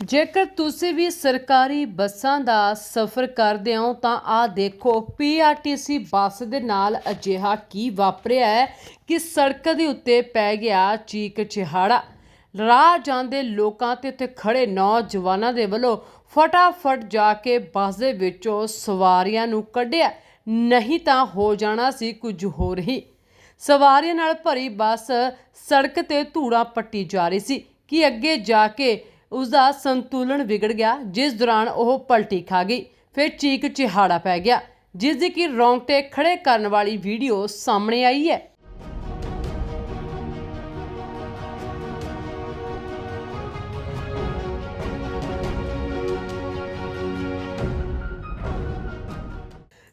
ਜੇਕਰ ਤੁਸੀਂ ਵੀ ਸਰਕਾਰੀ ਬੱਸਾਂ ਦਾ ਸਫ਼ਰ ਕਰਦੇ ਹੋ, ਤਾਂ ਆਹ ਦੇਖੋ ਪੀਆਰਟੀਸੀ ਬੱਸ ਦੇ ਨਾਲ ਅਜਿਹਾ ਕੀ ਵਾਪਰਿਆ ਹੈ ਕਿ ਸੜਕ ਦੇ ਉੱਤੇ ਪੈ ਗਿਆ ਚੀਕ ਚਿਹਾੜਾ। ਰਾਹ ਜਾਂਦੇ ਲੋਕਾਂ ਤੇ ਉੱਤੇ ਖੜੇ ਨੌਜਵਾਨਾਂ ਦੇ ਵੱਲੋਂ ਫਟਾਫਟ ਜਾ ਕੇ ਬੱਸ ਦੇ ਵਿੱਚੋਂ ਸਵਾਰੀਆਂ ਨੂੰ ਕੱਢਿਆ। ਨਹੀਂ ਤਾਂ ਹੋ ਜਾਣਾ ਸੀ ਕੁਝ ਹੋਰ ਹੀ। ਸਵਾਰੀਆਂ ਨਾਲ ਭਰੀ ਬੱਸ ਸੜਕ ਤੇ ਧੂੜਾ ਪੱਟੀ ਜਾ ਰਹੀ ਸੀ ਕਿ ਅੱਗੇ ਜਾ ਕੇ ਉਸ ਦਾ ਸੰਤੁਲਨ ਵਿਗੜ ਗਿਆ, ਜਿਸ ਦੌਰਾਨ ਉਹ ਪਲਟੀ ਖਾ ਗਈ। ਫਿਰ ਚੀਕ ਚਿਹਾੜਾ ਪੈ ਗਿਆ, ਜਿਸ ਦੀ ਕਿ ਰੌਂਗਟੇ ਖੜੇ ਕਰਨ ਵਾਲੀ ਵੀਡੀਓ ਸਾਹਮਣੇ ਆਈ ਹੈ।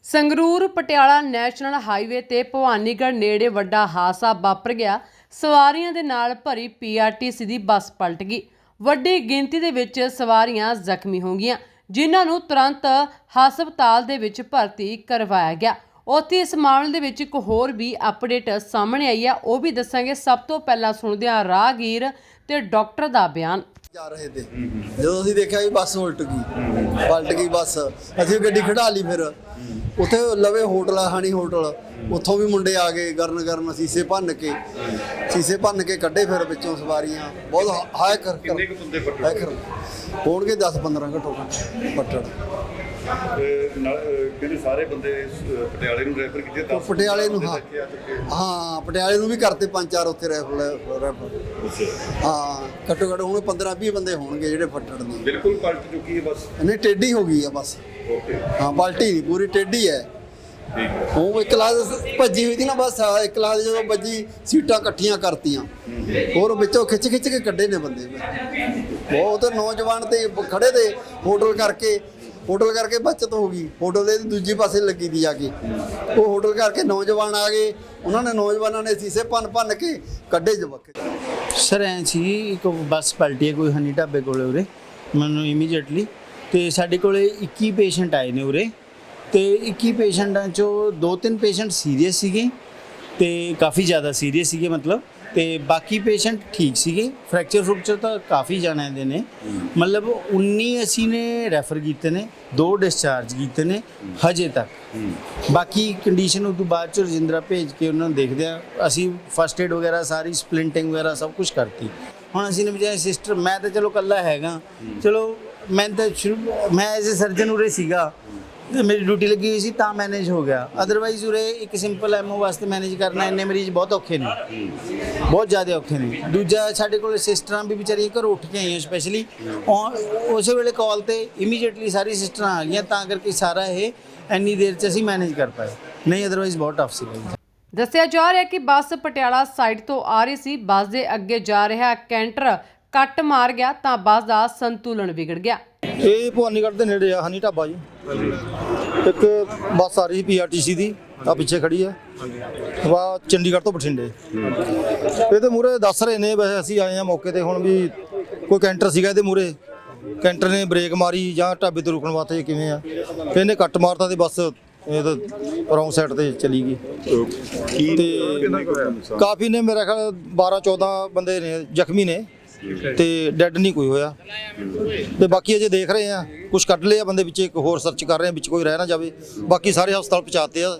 ਸੰਗਰੂਰ ਪਟਿਆਲਾ ਨੈਸ਼ਨਲ ਹਾਈਵੇ ਤੇ ਭਵਾਨੀਗੜ੍ਹ ਨੇੜੇ ਵੱਡਾ ਹਾਦਸਾ ਵਾਪਰ ਗਿਆ। ਸਵਾਰੀਆਂ ਦੇ ਨਾਲ ਭਰੀ ਪੀਆਰਟੀਸੀ ਦੀ ਬੱਸ ਪਲਟ ਗਈ। ਵੱਡੀ ਗਿਣਤੀ ਦੇ ਵਿੱਚ ਸਵਾਰੀਆਂ ਜ਼ਖਮੀ ਹੋ ਗਈਆਂ, ਜਿਨ੍ਹਾਂ ਨੂੰ ਤੁਰੰਤ ਹਸਪਤਾਲ ਦੇ ਵਿੱਚ ਭਰਤੀ ਕਰਵਾਇਆ ਗਿਆ। ਉੱਥੇ ਇਸ ਮਾਮਲੇ ਦੇ ਵਿੱਚ ਇੱਕ ਹੋਰ ਵੀ ਅਪਡੇਟ ਸਾਹਮਣੇ ਆਈ ਹੈ। ਉਹ ਵੀ ਦੱਸਾਂਗੇ। ਸਭ ਤੋਂ ਪਹਿਲਾਂ ਸੁਣਦੇ ਹਾਂ ਰਾਹਗੀਰ ਤੇ ਡਾਕਟਰ ਦਾ ਬਿਆਨ। ਜਾ ਰਹੇ ਤੇ। ਜਦੋਂ ਅਸੀਂ ਦੇਖਿਆ ਵੀ ਬੱਸ ਉਲਟ ਗਈ, ਪਲਟ ਗਈ ਬੱਸ, ਅਸੀਂ ਗੱਡੀ ਖੜਾ ਲਈ ਫਿਰ। ਉੱਥੇ ਲਵੇ ਹੋਟਲ ਆ ਹਾਣੀ ਹੋਟਲ। ਉੱਥੋਂ ਵੀ ਮੁੰਡੇ ਆ ਗਏ ਗਰਨ ਗਰਨ ਸੀਸੇ ਭੰਨ ਕੇ। ਸੀਸੇ ਭੰਨ ਕੇ ਕੱਢੇ ਫਿਰ ਵਿੱਚੋਂ ਸਵਾਰੀਆਂ। ਬਹੁਤ ਹਾਇ ਕਰ ਕਿੰਨੇ ਕੁ ਬੰਦੇ ਕਰ ਹੋਣਗੇ 10 15 ਘੱਟੋ ਘੱਟ ਪੱਟੜ ਅਹ ਨਾਲ, ਅਹ ਕਹਿੰਦੇ ਸਾਰੇ ਬੰਦੇ ਅਹ ਪਟਿਆਲੇ ਨੂੰ ਰੈਫਰ ਕੀਤੇ ਉਹ ਪਟਿਆਲੇ ਨੂੰ, ਹਾਂ। ਇੱਥੇ ਆ ਚੁੱਕੇ। ਹਾਂ ਪਟਿਆਲੇ ਨੂੰ ਵੀ ਕਰਤੇ ਪੰਜ ਚਾਰ ਉੱਥੇ ਰੈਫਲ ਰੈਫਲ ਹਾਂ ਘੱਟੋ ਘੱਟ ਹੁਣ 15 20 ਬੰਦੇ ਹੋਣਗੇ ਜਿਹੜੇ ਫੱਟੜ ਨੇ। ਬਿਲਕੁਲ ਪਲਟ ਚੁੱਕੀ ਹੈ ਬਸ। ਨਹੀਂ ਟੇਢੀ ਹੋ ਗਈ ਆ ਬਸ। ਓਕੇ ਹਾਂ ਪਲਟੀ ਨਹੀਂ ਪੂਰੀ ਟੇਢੀ ਹੈ। ਠੀਕ ਹੈ। ਉਹ ਇੱਕ ਕਲਾਸ ਭੱਜੀ ਹੋਈ ਸੀ ਨਾ ਬਸ ਆਹ ਇੱਕ ਕਲਾਸ ਜਦੋਂ ਵੱਜੀ ਸੀਟਾਂ ਇਕੱਠੀਆਂ ਕਰਤੀਆਂ। ਹੋਰ ਵਿੱਚੋਂ ਖਿੱਚ ਖਿੱਚ ਕੇ ਕੱਢੇ ਨੇ ਬੰਦੇ। ਬਹੁਤ ਨੌਜਵਾਨ ਤੇ ਖੜੇ ਤੇ ਹੋਟਲ ਕਰਕੇ ਹੋਟਲ ਕਰਕੇ ਬਚਤ ਹੋ ਗਈ। ਹੋਟਲ ਦੇ ਦੂਜੇ ਪਾਸੇ ਲੱਗੀ ਦੀ ਜਾ ਕੇ। ਉਹ ਹੋਟਲ ਕਰਕੇ ਨੌਜਵਾਨ ਆ ਗਏ। ਉਹਨਾਂ ਨੇ ਨੌਜਵਾਨਾਂ ਨੇ ਸੀਸੇ ਭੰਨ ਭੰਨ ਕੇ ਕੱਢੇ ਜਵਕ। ਸਰ, ਐਂ ਸੀ, ਇੱਕ ਬੱਸ ਪਲਟੀ ਹੈ ਕੋਈ ਹਨੀ ਢਾਬੇ ਕੋਲੇ ਉਰੇ, ਮੈਨੂੰ ਇਮੀਡੀਏਟਲੀ ਤੇ ਸਾਡੇ ਕੋਲੇ 21 ਪੇਸ਼ੈਂਟ ਆਏ ਨੇ ਉਰੇ। ਤੇ 21 ਪੇਸ਼ੈਂਟਾਂ ਚੋਂ ਦੋ ਤਿੰਨ ਪੇਸ਼ੈਂਟ ਸੀਰੀਅਸ ਸੀਗੇ। ਤੇ ਕਾਫੀ ਜ਼ਿਆਦਾ ਸੀਰੀਅਸ ਸੀਗੇ, ਮਤਲਬ। ਤੇ ਬਾਕੀ ਪੇਸ਼ੈਂਟ ਠੀਕ ਸੀਗੇ। ਫ੍ਰੈਕਚਰ ਫ੍ਰੈਕਚਰ ਤਾਂ ਕਾਫੀ ਜਾਣਿਆਂ ਦੇ ਨੇ। ਮਤਲਬ 19 ਅਸੀਂ ਨੇ ਰੈਫਰ ਕੀਤੇ ਨੇ, ਦੋ ਡਿਸਚਾਰਜ ਕੀਤੇ ਨੇ, ਹਜੇ ਤੱਕ। ਬਾਕੀ ਕੰਡੀਸ਼ਨ ਉਹ ਤੋਂ ਬਾਅਦ ਚ ਰਜਿੰਦਰਾ ਭੇਜ ਕੇ ਉਹਨਾਂ ਨੂੰ ਦੇਖਦੇ ਆ। ਅਸੀਂ ਫਸਟ ਏਡ ਵਗੈਰਾ ਸਾਰੀ ਸਪਲਿੰਟਿੰਗ ਵਗੈਰਾ ਸਭ ਕੁਝ ਕਰਤੀ। ਹੁਣ ਅਸੀਂ ਨੇ ਬਜਾਏ ਸਿਸਟਰ ਮੈਂ ਤਾਂ ਚਲੋ ਕੱਲਾ ਹੈਗਾ। ਚਲੋ ਮੈਂ ਤਾਂ ਸ਼ੁਰੂ, ਮੈਂ ਐਜ਼ ਅ ਸਰਜਨ ਉਰੇ ਸੀਗਾ। ਮੇਰੀ ਡਿਊਟੀ ਲੱਗੀ ਹੋਈ ਸੀ ਤਾਂ ਮੈਨੇਜ ਹੋ ਗਿਆ। ਅਦਰਵਾਈਜ਼ ਉਰੇ ਇੱਕ ਸਿੰਪਲ ਐਮਓ ਵਾਸਤੇ ਮੈਨੇਜ ਕਰਨਾ ਇੰਨੇ ਮਰੀਜ਼ ਬਹੁਤ ਔਖੇ ਨੇ। ਬਹੁਤ ਜ਼ਿਆਦਾ ਔਖੇ ਨੇ। ਦੂਜਾ ਸਾਡੇ ਕੋਲ ਸਿਸਟਰਾਂ ਵੀ ਵਿਚਾਰੀਆਂ ਘਰੋਂ ਉੱਠ ਕੇ ਆਈਆਂ ਸਪੈਸ਼ਲੀ ਉਸੇ ਵੇਲੇ ਕਾਲ ਤੇ ਇਮੀਡੀਏਟਲੀ ਸਾਰੀ ਸਿਸਟਰਾਂ ਆ ਗਈਆਂ ਤਾਂ ਕਰਕੇ ਸਾਰਾ ਇਹ ਇੰਨੀ ਦੇਰ ਚ ਅਸੀਂ ਮੈਨੇਜ ਕਰ ਪਾਏ। ਨਹੀਂ ਅਦਰਵਾਈਜ਼ ਬਹੁਤ ਟਫ ਜੀ ਦੱਸਿਆ ਜਾ ਰਿਹਾ ਕਿ ਬੱਸ ਪਟਿਆਲਾ ਸਾਈਡ ਤੋਂ ਆ ਰਹੀ ਸੀ ਬੱਸ ਦੇ ਅੱਗੇ ਜਾ ਰਿਹਾ ਕੈਂਟਰ ਕੱਟ ਮਾਰ ਗਿਆ ਤਾਂ ਬੱਸ ਦਾ ਸੰਤੁਲਨ ਵਿਗੜ ਗਿਆ। ਇਹ ਭਵਾਨੀਗੜ੍ਹ ਦੇ ਨੇੜੇ ਆ ਹਨੀ ਢਾਬਾ ਜੀ। ਇੱਕ ਬੱਸ ਆ ਰਹੀ ਪੀਆਰਟੀਸੀ ਦੀ ਆ ਪਿੱਛੇ ਖੜੀ ਹੈ। ਵਾ ਚੰਡੀਗੜ੍ਹ ਤੋਂ ਬਠਿੰਡੇ। ਇਹਦੇ ਮੂਰੇ ਦੱਸ ਰਹੇ ਨੇ ਵੈਸੇ ਅਸੀਂ ਆਏ ਆ ਮੌਕੇ ਤੇ ਹੁਣ ਵੀ ਕੋਈ ਕੈਂਟਰ ਸੀਗਾ ਇਹਦੇ ਮੂਰੇ ਕੈਂਟਰ ਨੇ ਬ੍ਰੇਕ ਮਾਰੀ ਜਾਂ ਢਾਬੇ ਤੇ ਰੁਕਣ ਵਾਸਤੇ ਕਿਵੇਂ ਆ। ਤੇ ਇਹਨੇ ਕੱਟ ਮਾਰਤਾ ਤੇ ਬੱਸ ਇਹ ਤਾਂ ਰੌਂਗ ਸਾਈਡ ਤੇ ਚਲੀ ਗਈ। ਤੇ ਕਾਫੀ ਨੇ ਮੇਰਾ ਖਿਆਲ 12 14 ਬੰਦੇ ਨੇ ਜ਼ਖਮੀ ਨੇ। ਤੇ ਡੈੱਡ ਨਹੀਂ ਕੋਈ ਹੋਇਆ। ਤੇ ਬਾਕੀ ਅਜੇ ਦੇਖ ਰਹੇ ਆ ਕੁਝ ਕੱਢ ਲਏ ਆ ਬੰਦੇ ਵਿੱਚ ਇੱਕ ਹੋਰ ਸਰਚ ਕਰ ਰਹੇ ਆ ਵਿੱਚ ਕੋਈ ਰਹਿ ਨਾ ਜਾਵੇ। ਬਾਕੀ ਸਾਰੇ ਹਸਪਤਾਲ ਪਹੁੰਚਾਤੇ ਆ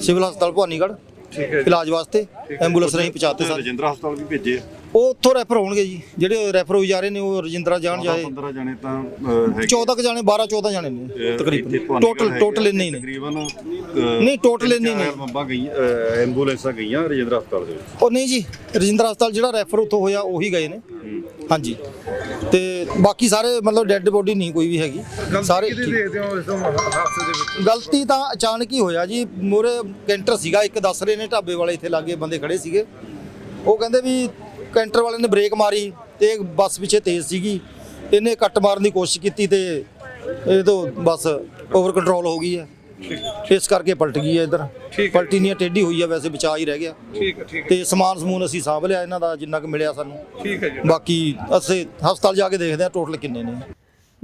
ਸਿਵਲ ਹਸਪਤਾਲ ਭਵਾਨੀਗੜ੍ਹ ਠੀਕ ਹੈ ਇਲਾਜ ਵਾਸਤੇ ਐਂਬੂਲੈਂਸ ਰਾਹੀਂ ਪਹੁੰਚਾਤੇ ਸਾਰੇ। ਰਜਿੰਦਰਾ ਹਸਪਤਾਲ ਵੀ ਭੇਜੇ ਉਹ ਉੱਥੋਂ ਰੈਫਰ ਹੋਣਗੇ ਜੀ ਜਿਹੜੇ ਰੈਫਰ ਹੋਈ ਜਾ ਰਹੇ ਨੇ ਉਹ ਰਜਿੰਦਰਾ ਜਾਣ ਜਾਏ। 15 ਜਾਣੇ ਤਾਂ ਹੈਗੇ। 14 ਕੁ ਜਾਣੇ 12 14 ਜਾਣੇ ਨੇ ਤਕਰੀਬਨ। ਟੋਟਲ ਟੋਟਲ ਇੰਨੇ ਹੀ ਨੇ। ਤਕਰੀਬਨ ਨਹੀਂ, total ਇੰਨੇ ਹੀ ਨੇ। ਮੰਬਾ ਗਈ ਐਂਬੂਲੈਂਸਾਂ ਗਈਆਂ ਰਜਿੰਦਰਾ ਹਸਪਤਾਲ ਦੇ ਵਿੱਚ। ਉਹ ਨਹੀਂ ਜੀ ਰਜਿੰਦਰਾ ਹਸਪਤਾਲ ਜਿਹੜਾ ਰੈਫਰ ਉੱਥੋਂ ਹੋਇਆ ਉਹੀ ਗਏ ਨੇ। ਹਾਂਜੀ। ਤੇ ਬਾਕੀ ਸਾਰੇ ਮਤਲਬ ਡੈੱਡ ਬੋਡੀ ਨਹੀਂ ਕੋਈ ਵੀ ਹੈਗੀ। ਸਾਰੇ। ਦੇਖਦੇ ਹੋ ਇਸ ਹਾਦਸੇ ਦੇ ਵਿੱਚ? ਗਲਤੀ ਤਾਂ ਅਚਾਨਕ ਹੀ ਹੋਇਆ ਜੀ। ਮੂਹਰੇ ਕੈਂਟਰ ਸੀਗਾ ਇੱਕ ਦੱਸ ਰਹੇ ਨੇ ਢਾਬੇ ਵਾਲੇ ਇੱਥੇ ਲਾਗੇ ਬੰਦੇ ਖੜੇ ਸੀਗੇ। ਉਹ ਕਹਿੰਦੇ ਵੀ ਕੈਂਟਰ ਵਾਲੇ ਨੇ ਬ੍ਰੇਕ ਮਾਰੀ ਤੇ ਇਹ ਬੱਸ ਪਿੱਛੇ ਤੇਜ਼ ਸੀਗੀ। ਇਹਨੇ ਕੱਟ ਮਾਰਨ ਦੀ ਕੋਸ਼ਿਸ਼ ਕੀਤੀ ਤੇ ਇਹ ਤੋਂ ਬੱਸ ਓਵਰ ਕੰਟਰੋਲ ਹੋ ਗਈ ਹੈ। ਇਸ ਕਰਕੇ ਪਲਟ ਗਈ ਹੈ ਇਧਰ। ਪਲਟੀ ਨਹੀਂ ਟੇਢੀ ਹੋਈ ਹੈ ਵੈਸੇ ਬਚਾ ਹੀ ਰਹਿ ਗਿਆ। ਠੀਕ ਹੈ ਠੀਕ ਤੇ ਸਮਾਨ ਸਮੂਨ ਅਸੀਂ ਸਾਂਭ ਲਿਆ ਇਹਨਾਂ ਦਾ ਜਿੰਨਾ ਕੁ ਮਿਲਿਆ ਸਾਨੂੰ। ਠੀਕ ਹੈ ਜੀ। ਬਾਕੀ ਅਸੀਂ ਹਸਪਤਾਲ ਜਾ ਕੇ ਦੇਖਦੇ ਹਾਂ ਟੋਟਲ ਕਿੰਨੇ ਨੇ।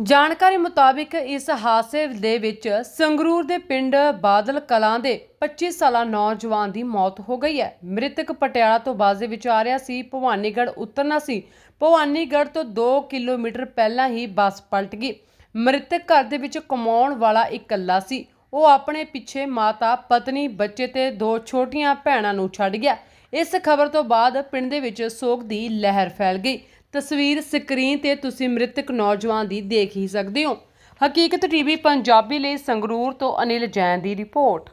ਜਾਣਕਾਰੀ ਮੁਤਾਬਿਕ ਇਸ ਹਾਦਸੇ ਦੇ ਵਿੱਚ ਸੰਗਰੂਰ ਦੇ ਪਿੰਡ ਬਾਦਲ ਕਲਾਂ ਦੇ 25 ਸਾਲਾ ਨੌਜਵਾਨ ਦੀ ਮੌਤ ਹੋ ਗਈ ਹੈ। ਮ੍ਰਿਤਕ ਪਟਿਆਲਾ ਤੋਂ ਬਾਜ਼ੇ ਵਿੱਚ ਆ ਰਿਹਾ ਸੀ। ਭਵਾਨੀਗੜ੍ਹ ਉਤਰਨਾ ਸੀ। ਭਵਾਨੀਗੜ੍ਹ ਤੋਂ 2 ਕਿਲੋਮੀਟਰ ਪਹਿਲਾਂ ਹੀ ਬੱਸ ਪਲਟ ਗਈ। ਮ੍ਰਿਤਕ ਘਰ ਦੇ ਵਿੱਚ ਕਮਾਉਣ ਵਾਲਾ ਇਕੱਲਾ ਸੀ। ਉਹ ਆਪਣੇ ਪਿੱਛੇ ਮਾਤਾ, ਪਤਨੀ, ਬੱਚੇ ਤੇ ਦੋ ਛੋਟੀਆਂ ਭੈਣਾਂ ਨੂੰ ਛੱਡ ਗਿਆ। ਇਸ ਖਬਰ ਤੋਂ ਬਾਅਦ ਪਿੰਡ ਦੇ ਵਿੱਚ ਸੋਗ ਦੀ ਲਹਿਰ ਫੈਲ ਗਈ। ਤਸਵੀਰ ਸਕਰੀਨ ਤੇ ਤੁਸੀਂ ਮ੍ਰਿਤਕ ਨੌਜਵਾਨ ਦੀ ਦੇਖ ਹੀ ਸਕਦੇ ਹੋ। ਹਕੀਕਤ ਟੀਵੀ ਪੰਜਾਬੀ ਲਈ ਸੰਗਰੂਰ ਤੋਂ ਅਨਿਲ ਜੈਨ ਦੀ ਰਿਪੋਰਟ।